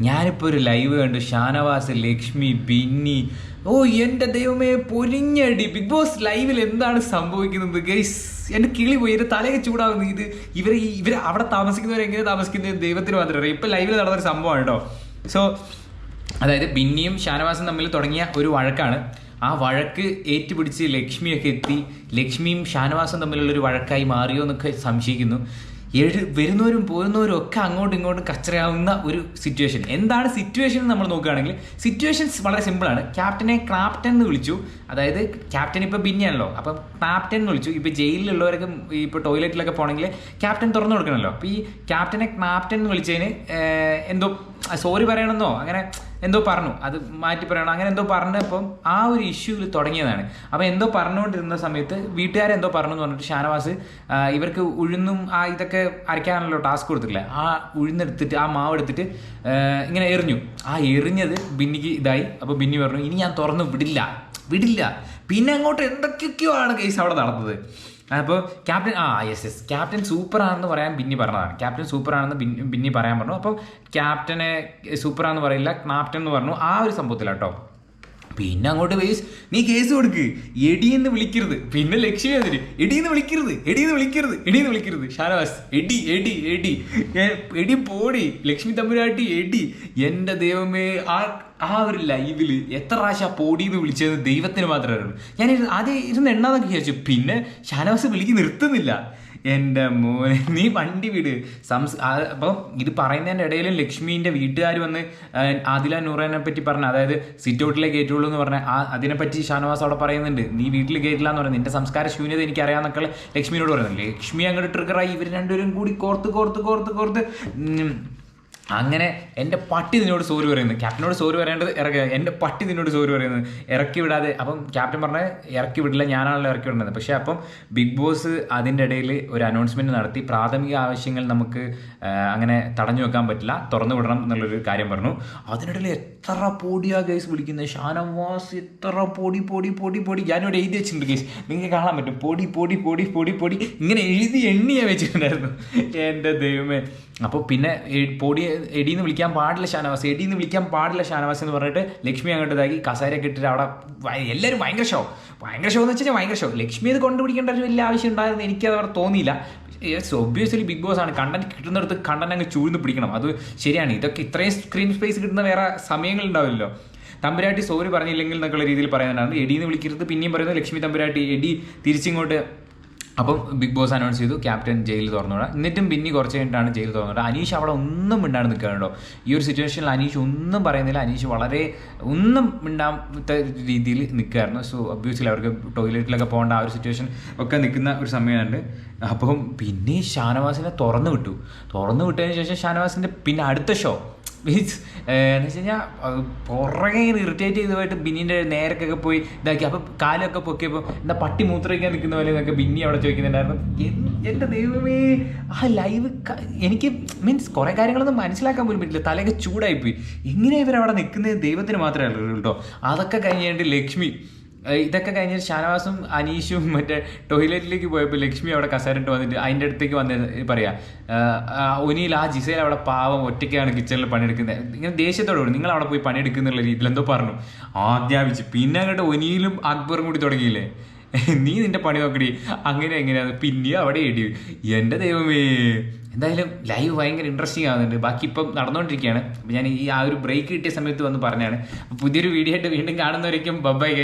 ഞാനിപ്പോൾ ഒരു ലൈവ് കണ്ടു. ഷാനവാസ് ലക്ഷ്മി ബിന്നി. ഓ എന്റെ ദൈവമേ പൊരിഞ്ഞടി. ബിഗ് ബോസ് ലൈവിൽ എന്താണ് സംഭവിക്കുന്നത്? ഗൈസ് എന്റെ കിളി പോയി. എന്റെ തലയൊക്കെ ചൂടാകുന്നു ഇത് ഇവർ ഇവർ അവിടെ താമസിക്കുന്നവർ എങ്ങനെ താമസിക്കുന്നത് ദൈവത്തിന് മാത്രമേ അറിയാം. ഇപ്പം ലൈവിൽ നടന്നൊരു സംഭവമാണ് കേട്ടോ. സോ അതായത് ബിന്നിയും ഷാനവാസും തമ്മിൽ തുടങ്ങിയ ഒരു വഴക്കാണ്. ആ വഴക്ക് ഏറ്റുപിടിച്ച് ലക്ഷ്മിയൊക്കെ എത്തി. ലക്ഷ്മിയും ഷാനവാസും തമ്മിലുള്ളൊരു വഴക്കായി മാറിയോ എന്നൊക്കെ സംശയിക്കുന്നു. എഴു വരുന്നവരും പോരുന്നവരും ഒക്കെ അങ്ങോട്ടും ഇങ്ങോട്ടും കച്ചറയാവുന്ന ഒരു സിറ്റുവേഷൻ എന്താണ് സിറ്റുവേഷൻ നമ്മൾ നോക്കുകയാണെങ്കിൽ സിറ്റുവേഷൻസ് വളരെ സിമ്പിളാണ് ക്യാപ്റ്റനെ ക്രാപ്റ്റൻ എന്ന് വിളിച്ചു. അതായത് ക്യാപ്റ്റൻ ഇപ്പോൾ ബിന്നിയാണല്ലോ. അപ്പം ക്രാപ്റ്റൻ എന്ന് വിളിച്ചു. ഇപ്പോൾ ജയിലിലുള്ളവരൊക്കെ ഇപ്പോൾ ടോയ്ലറ്റിലൊക്കെ പോകണമെങ്കിൽ ക്യാപ്റ്റൻ തുറന്നു കൊടുക്കണമല്ലോ. അപ്പോൾ ഈ ക്യാപ്റ്റനെ ക്രാപ്റ്റൻ എന്ന് വിളിച്ചതിന് എന്തോ സോറി പറയണമെന്നോ? അങ്ങനെ എന്തോ പറഞ്ഞു. അത് മാറ്റി പറയണം. അങ്ങനെ എന്തോ പറഞ്ഞപ്പം ആ ഒരു ഇഷ്യൂവിൽ തുടങ്ങിയതാണ്. അപ്പോൾ എന്തോ പറഞ്ഞുകൊണ്ടിരുന്ന സമയത്ത് വീട്ടുകാരെന്തോ പറഞ്ഞു എന്ന് പറഞ്ഞിട്ട് ഷാനവാസ് ഇവർക്ക് ഉഴുന്നും ആ ഇതൊക്കെ അരയ്ക്കാനല്ലോ ടാസ്ക് കൊടുത്തിട്ടില്ല. ആ ഉഴുന്നെടുത്തിട്ട് ആ മാവ് എടുത്തിട്ട് ഇങ്ങനെ എറിഞ്ഞു. ആ എറിഞ്ഞത് ബിന്നിക്ക് ഇതായി. അപ്പോൾ ബിന്നി പറഞ്ഞു ഇനി ഞാൻ തുറന്ന് വിടില്ല. വിടില്ല. പിന്നെ അങ്ങോട്ട് എന്തൊക്കെയൊക്കെയോ ആണ് കേസ് അവിടെ നടന്നത്. അപ്പോൾ ക്യാപ്റ്റൻ ആ യെസ് യെസ് ക്യാപ്റ്റൻ സൂപ്പറാണെന്ന് പറയാൻ ബിന്നി പറഞ്ഞതാണ്. ക്യാപ്റ്റൻ സൂപ്പറാണെന്ന് ബിന്നി ബിന്നി പറയാൻ പറഞ്ഞു. അപ്പോൾ ക്യാപ്റ്റനെ സൂപ്പറാണെന്ന് പറയില്ല ക്യാപ്റ്റൻ എന്ന് പറഞ്ഞു. ആ ഒരു സംഭവത്തിലാട്ടോ. പിന്നെ അങ്ങോട്ട് വേസ് നീ കേസ് കൊടുക്ക്. എടിയെന്ന് വിളിക്കരുത്. പിന്നെ ലക്ഷ്മി അതിന് എടിയെന്ന് വിളിക്കരുത് എടിയെന്ന് വിളിക്കരുത് എടിയെന്ന് വിളിക്കരുത്. ഷാനവാസ് എടി എടി എടി. എടി പോടി. ലക്ഷ്മി തമ്പുരാട്ടി എടി. എന്റെ ദൈവമേ ആ ആ ഒരു ലൈവിൽ എത്ര പ്രാവശ്യം ആ പോടിന്ന് വിളിച്ചത് ദൈവത്തിന് മാത്രമേ ഞാൻ അത് ഇരുന്ന് എണ്ണാന്നൊക്കെ വിചാരിച്ചു. പിന്നെ ഷാനവാസ് വിളിക്ക് നിർത്തുന്നില്ല. എന്റെ മോനെ നീ വണ്ടി വിട്. സംസ് അപ്പം ഇത് പറയുന്നതിന്റെ ഇടയിലും ലക്ഷ്മീന്റെ വീട്ടുകാർ വന്ന് ആദില നൂറേനെ പറ്റി പറഞ്ഞു അതായത് സിറ്റ് ഔട്ടിലേ കയറ്റുള്ളൂ എന്ന് പറഞ്ഞാൽ ആ അതിനെപ്പറ്റി ഷാനവാസ് അവിടെ പറയുന്നുണ്ട്. നീ വീട്ടിൽ കയറ്റില്ല എന്ന് പറയുന്നത് നിന്റെ സംസ്കാര ശൂന്യത എനിക്ക് അറിയാമെന്നൊക്കെ ലക്ഷ്മിയോട് പറയുന്നത് ലക്ഷ്മി അങ്ങോട്ട് ട്രിഗറായി ഇവർ രണ്ടുപേരും കൂടി കോർത്ത് കോർത്ത് കോർത്ത് കോർത്ത് അങ്ങനെ എന്റെ പട്ടി നിന്നോട് സോറി പറയുന്നത്. ക്യാപ്റ്റനോട് സോറി പറയേണ്ടത് ഇറക്കുക എന്റെ പട്ടി നിന്നോട് സോറി പറയുന്നത്. ഇറക്കി വിടാതെ അപ്പം ക്യാപ്റ്റൻ പറഞ്ഞത് ഇറക്കി വിടില്ല ഞാനാണല്ലോ ഇറക്കി വിടുന്നത്. പക്ഷേ അപ്പം ബിഗ് ബോസ് അതിന്റെ ഇടയിൽ ഒരു അനൗൺസ്മെന്റ് നടത്തി. പ്രാഥമിക ആവശ്യങ്ങൾ നമുക്ക് അങ്ങനെ തടഞ്ഞു വെക്കാൻ പറ്റില്ല. തുറന്നു വിടണം എന്നുള്ളൊരു കാര്യം പറഞ്ഞു. അതിനിടയിൽ എത്ര പൊടിയാ ഗൈസ് വിളിക്കുന്നത്? ഷാനവാസ് എത്ര പൊടി പൊടി പൊടി പൊടി. ഞാനിവിടെ എഴുതി വെച്ചിട്ടുണ്ട് ഗൈസ് നിങ്ങൾക്ക് കാണാൻ പറ്റും. പൊടി പൊടി പൊടി പൊടി പൊടി. ഇങ്ങനെ എഴുതി എണ്ണിയാ വെച്ചിട്ടുണ്ടായിരുന്നു. എന്റെ ദൈവമേ. അപ്പോൾ പിന്നെ പൊടി എടീന്ന് വിളിക്കാൻ പാടില്ല ഷാനവാസ്. എടീന്ന് വിളിക്കാൻ പാടില്ല ഷാനവാസ് എന്ന് പറഞ്ഞിട്ട് ലക്ഷ്മി അങ്ങോട്ട് ഇതാക്കി കസാരയൊക്കെ ഇട്ടിട്ട് അവിടെ എല്ലാവരും ഭയങ്കര ഷോ ഭയങ്കര ഷോ എന്ന് വെച്ചാൽ ഭയങ്കര ഷോ ലക്ഷ്മി ഇത് കൊണ്ടുപിടിക്കേണ്ട ഒരു വലിയ ആവശ്യം ഉണ്ടായിരുന്നു. എനിക്കത് അവിടെ തോന്നിയില്ല. യെസ് ഒബ്വിയസ്ലി ബിഗ് ബോസ് ആണ്. കണ്ടന്റ് കിട്ടുന്നിടത്ത് കണ്ടന്റ് അങ്ങ് ചൂഴ്ന്ന് പിടിക്കണം. അത് ശരിയാണ്. ഇതൊക്കെ ഇത്രയും സ്ക്രീൻ സ്പേസ് കിട്ടുന്ന വേറെ സമയങ്ങളുണ്ടാവില്ലല്ലോ തമ്പുരാട്ടി സോറി പറഞ്ഞില്ലെങ്കിൽ എന്നൊക്കെയുള്ള രീതിയിൽ പറയുന്നുണ്ടായിരുന്നു. എടീന്ന് വിളിക്കരുത്. പിന്നെയും പറയുന്നത് ലക്ഷ്മി തമ്പുരാട്ടി എടി തിരിച്ചിങ്ങോട്ട് അപ്പം ബിഗ് ബോസ് അനൗൺസ് ചെയ്തു ക്യാപ്റ്റൻ ജയിൽ തുറന്നുവിടാം എന്നിട്ടും പിന്നെ കുറച്ച് കഴിഞ്ഞിട്ടാണ് ജയിൽ തുറന്നുവിടുക അനീഷ് അവിടെ ഒന്നും മിണ്ടാണ്ട് നിൽക്കുകയാണോ ഈ ഒരു സിറ്റുവേഷനിൽ അനീഷ് ഒന്നും പറയുന്നില്ല. അനീഷ് വളരെ ഒന്നും മിണ്ടാത്ത രീതിയിൽ നിൽക്കുകയായിരുന്നു സോ ഒബ്വിയസ്ലി അവർക്ക് ടോയ്ലറ്റിലൊക്കെ പോകേണ്ട ആ ഒരു സിറ്റുവേഷൻ ഒക്കെ നിൽക്കുന്ന ഒരു സമയമുണ്ട്. അപ്പം പിന്നെ ഷാനവാസിനെ തുറന്നു വിട്ടു. തുറന്നു വിട്ടതിന് ശേഷം ഷാനവാസിന്റെ പിന്നെ അടുത്ത ഷോ മീൻസ് എന്ന് വെച്ച് കഴിഞ്ഞാൽ പുറകെ ഇറിറ്റേറ്റ് ചെയ്ത് പോയിട്ട് ബിന്നിന്റെ നേരക്കൊക്കെ പോയി ഇതാക്കി. അപ്പം കാലൊക്കെ പൊക്കിയപ്പോൾ എന്താ പട്ടി മൂത്രയ്ക്കാൻ നിൽക്കുന്ന പോലെ എന്നൊക്കെ ബിന്നി അവിടെ ചോദിക്കുന്നുണ്ടായിരുന്നു. എൻ- എന്റെ ദൈവമേ ആ ലൈവ് എനിക്ക് മീൻസ് കുറേ കാര്യങ്ങളൊന്നും മനസ്സിലാക്കാൻ പോലും പറ്റില്ല. തലയൊക്കെ ചൂടായിപ്പോയി. എങ്ങനെയാണ് ഇവരവിടെ നിൽക്കുന്നത് ദൈവത്തിന് മാത്രമേ അറിയുള്ളൂ കേട്ടോ. അതൊക്കെ കഴിഞ്ഞിട്ട് ലക്ഷ്മി ഇതൊക്കെ കഴിഞ്ഞ് ഷാനവാസും അനീഷും മറ്റേ ടോയ്ലറ്റിലേക്ക് പോയപ്പോൾ ലക്ഷ്മി അവിടെ കസേരട്ട് വന്നിട്ട് അതിന്റെ അടുത്തേക്ക് വന്ന് പറയാ ഒനിയിൽ ആ ജിസയിൽ അവിടെ പാവം ഒറ്റയ്ക്കാണ് കിച്ചണിൽ പണിയെടുക്കുന്നത് ഇങ്ങനെ ദേഷ്യത്തോടെ പറഞ്ഞു നിങ്ങൾ അവിടെ പോയി പണിയെടുക്കുന്നുള്ള രീതിയിൽ എന്തോ പറഞ്ഞു. ആജ്ഞാപിച്ച് പിന്നെ അങ്ങോട്ട് ഒനിയിലും അക്ബറും കൂടി തുടങ്ങിയില്ലേ? നീ നിന്റെ പണി നോക്കടി. അങ്ങനെ എങ്ങനെയാണ് പിന്നെയും അവിടെ ഇടി. എന്റെ ദൈവമേ. എന്തായാലും ലൈവ് ഭയങ്കര ഇൻട്രസ്റ്റിംഗ് ആവുന്നുണ്ട്. ബാക്കി ഇപ്പം നടന്നുകൊണ്ടിരിക്കുകയാണ് അപ്പം ഞാൻ ഈ ആ ഒരു ബ്രേക്ക് കിട്ടിയ സമയത്ത് വന്ന് പറഞ്ഞാണ്. പുതിയൊരു വീഡിയോ ആയിട്ട് വീണ്ടും കാണുന്നവരേക്കും ബബ്ബായി